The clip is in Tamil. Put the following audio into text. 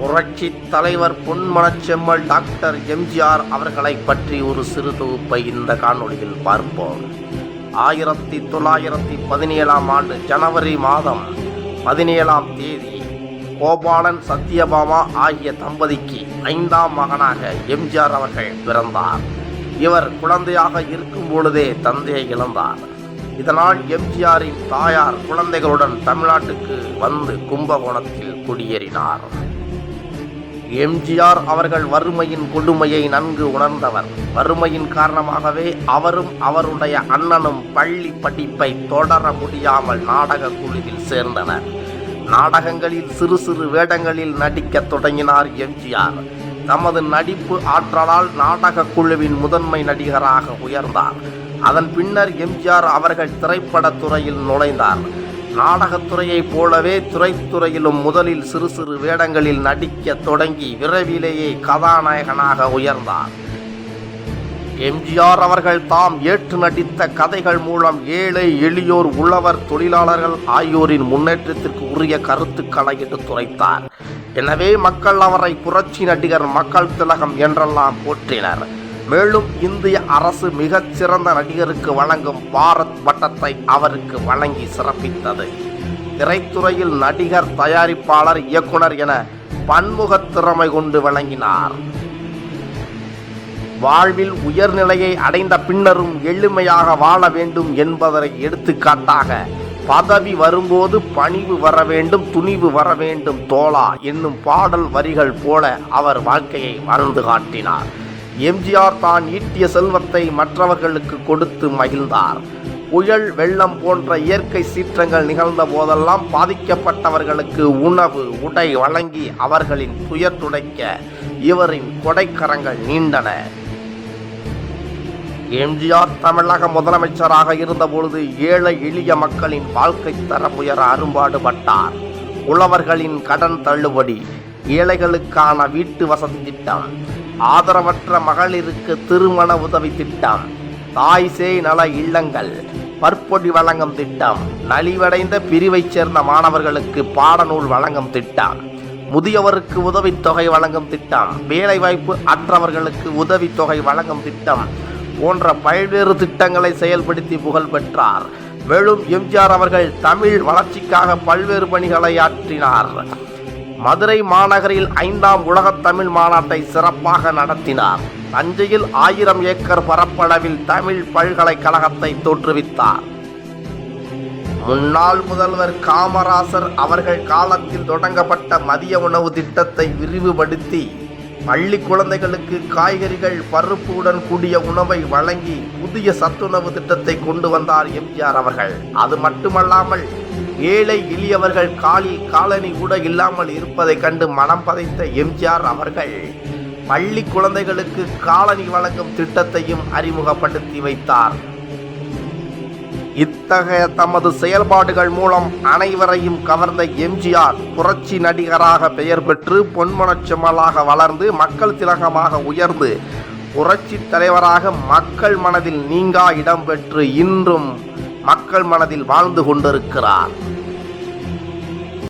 புரட்சி தலைவர் பொன்மனச்செம்மல் டாக்டர் எம்ஜிஆர் அவர்களை பற்றி ஒரு சிறு தொகுப்பை இந்த காணொளியில் பார்ப்போம். ஆயிரத்தி தொள்ளாயிரத்தி பதினேழாம் ஆண்டு ஜனவரி மாதம் பதினேழாம் தேதி கோபாலன் சத்யபாமா ஆகிய தம்பதிக்கு ஐந்தாம் மகனாக எம்ஜிஆர் அவர்கள் பிறந்தார். இவர் குழந்தையாக இருக்கும் பொழுதே தந்தையை இழந்தார். இதனால் எம்ஜிஆரின் தாயார் குழந்தைகளுடன் தமிழ்நாட்டுக்கு வந்து கும்பகோணத்தில் குடியேறினார். எம்ஜிஆர் அவர்கள் வறுமையின் கொடுமையை நன்கு உணர்ந்தவர். வறுமையின் காரணமாகவே அவரும் அவருடைய அண்ணனும் பள்ளி படிப்பை தொடர முடியாமல் நாடக குழுவில் சேர்ந்தனர். நாடகங்களில் சிறு சிறு வேடங்களில் நடிக்கத் தொடங்கினார் எம்ஜிஆர். தமது நடிப்பு ஆற்றலால் நாடக குழுவின் முதன்மை நடிகராக உயர்ந்தார். அதன் பின்னர் எம்ஜிஆர் அவர்கள் திரைப்படத் துறையில் நுழைந்தார். நாடகத்துறையைப் போலவே திரைத்துறையிலும் முதலில் சிறு சிறு வேடங்களில் நடிக்கத் தொடங்கி விரைவிலேயே கதாநாயகனாக உயர்ந்தார். எம்ஜிஆர் அவர்கள் தாம் ஏற்று நடித்த கதைகள் மூலம் ஏழை எளியோர் உழவர் தொழிலாளர்கள் ஆகியோரின் முன்னேற்றத்திற்கு உரிய கருத்துக்களை எடுத்துரைத்தார். எனவே மக்கள் அவரை புரட்சி நடிகர் மக்கள் திலகம் என்றெல்லாம் போற்றினர். மேலும் இந்திய அரசு மிகச் சிறந்த நடிகருக்கு வழங்கும் பாரத் வட்டத்தை அவருக்கு வழங்கி சிறப்பித்தது. திரைத்துறையில் நடிகர் தயாரிப்பாளர் இயக்குனர் என பன்முகத் திறமை கொண்டு விளங்கினார். வாழ்வில் உயர்நிலையை அடைந்த பின்னரும் எளிமையாக வாழ வேண்டும் என்பதை எடுத்துக்காட்டாக பதவி வரும்போது பணிவு வர வேண்டும் துணிவு வர வேண்டும் தோழா என்னும் பாடல் வரிகள் போல அவர் வாழ்க்கையை வாழ்ந்து காட்டினார். எம்ஜிஆர் தான் ஈட்டிய செல்வத்தை மற்றவர்களுக்கு கொடுத்து மகிழ்ந்தார். புயல் வெள்ளம் போன்ற இயற்கை சீற்றங்கள் நிகழ்ந்த போதெல்லாம் பாதிக்கப்பட்டவர்களுக்கு உணவு உடை வழங்கி அவர்களின் துயர் துடைக்க இவரின் கொடைக்கரங்கள் நீண்டன. எம்ஜிஆர் தமிழக முதலமைச்சராக இருந்தபொழுது ஏழை எளிய மக்களின் வாழ்க்கை தரம் உயர அரும்பாடுபட்டார் உழவர்களின் கடன் தள்ளுபடி ஏழைகளுக்கான வீட்டு வசதி திட்டம் ஆதரவற்ற மகளிருக்கு திருமண உதவி திட்டம். தாய் சேய் நல இல்லங்கள் பற்பொடி வழங்கும் திட்டம். நலிவடைந்த பிரிவைச் சேர்ந்த மாணவர்களுக்கு பாடநூல் வழங்கும் திட்டம். முதியவருக்கு உதவித்தொகை வழங்கும் திட்டம். வேலைவாய்ப்பு அற்றவர்களுக்கு உதவித்தொகை வழங்கும் திட்டம் போன்ற பல்வேறு திட்டங்களை செயல்படுத்தி புகழ் பெற்றார். மேலும் எம்ஜிஆர் அவர்கள் தமிழ் வளர்ச்சிக்காக பல்வேறு பணிகளை ஆற்றினார். மதுரை மாநகரில் ஐந்தாம் உலகத் தமிழ் மாநாட்டை சிறப்பாக நடத்தினார். தஞ்சையில் ஆயிரம் ஏக்கர் பரப்பளவில் தமிழ் பல்கலைக்கழகத்தை தோற்றுவித்தார். முன்னாள் முதல்வர் காமராசர் அவர்கள் காலத்தில் தொடங்கப்பட்ட மதிய உணவு திட்டத்தை விரிவுபடுத்தி பள்ளி குழந்தைகளுக்கு காய்கறிகள் பருப்புடன் கூடிய உணவை வழங்கி புதிய சத்துணவு திட்டத்தை கொண்டு வந்தார் எம்ஜிஆர் அவர்கள். அது மட்டுமல்லாமல் ஏழை எளியவர்கள் காலில் காலனி கூட இல்லாமல் இருப்பதைக் கண்டு மனம் பதைத்த எம்ஜிஆர் அவர்கள் பள்ளி குழந்தைகளுக்கு காலனி வழங்கும் திட்டத்தையும் அறிமுகப்படுத்தி வைத்தார். இத்தகைய தமது செயல்பாடுகள் மூலம் அனைவரையும் கவர்ந்த எம்ஜிஆர் புரட்சி நடிகராக பெயர் பெற்று பொன்மனச்செம்மலாக வளர்ந்து மக்கள் திலகமாக உயர்ந்து புரட்சி தலைவராக மக்கள் மனதில் நீங்கா இடம் பெற்று இன்றும் மக்கள் மனதில் வாழ்ந்து கொண்டிருக்கிறார்.